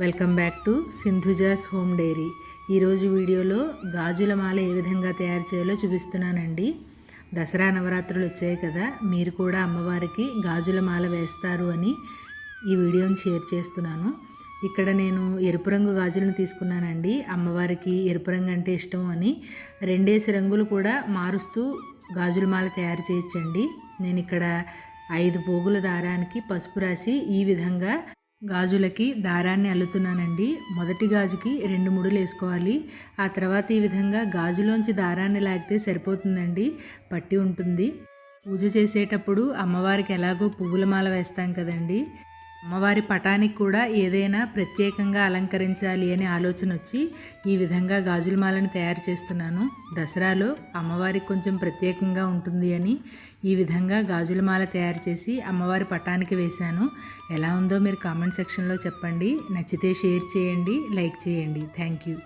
Welcome back to Sindhuja's home diary. ఈరోజు వీడియోలో గాజుల మాల ఏ విధంగా తయారు చేయాలో చూపిస్తున్నానండి. దసరా నవరాత్రులు వచ్చాయి కదా మీరు కూడా అమ్మవారికి గాజుల మాల వేస్తారు అని ఈ వీడియోని షేర్ చేస్తున్నాను. ఇక్కడ నేను ఎరుపు రంగు గాజులను తీసుకున్నానండి. అమ్మవారికి ఎరుపు రంగు అంటే ఇష్టం అని రెండేసి రంగులు కూడా మారుస్తూ గాజుల మాల తయారు చేయొచ్చండి. నేను ఇక్కడ ఐదు పోగుల దారానికి పసుపు రాసి ఈ విధంగా గాజులకి దారాన్ని అల్లుతున్నానండి. మొదటి గాజుకి రెండు ముడులు వేసుకోవాలి. ఆ తర్వాత ఈ విధంగా గాజులోంచి దారాన్ని లాగితే సరిపోతుందండి. పట్టి ఉంటుంది. పూజ చేసేటప్పుడు అమ్మవారికి ఎలాగో పువ్వుల మాల వేస్తాం కదండి. అమ్మవారి పటానికి కూడా ఏదైనా ప్రత్యేకంగా అలంకరించాలి అనే ఆలోచన వచ్చి ఈ విధంగా గాజుల మాలను తయారు చేస్తున్నాను. దసరాలో అమ్మవారికి కొంచెం ప్రత్యేకంగా ఉంటుంది అని ఈ విధంగా గాజుల మాల తయారు చేసి అమ్మవారి పటానికి వేశాను. ఎలా ఉందో మీరు కామెంట్ సెక్షన్లో చెప్పండి. నచ్చితే షేర్ చేయండి లైక్ చేయండి. Thank you.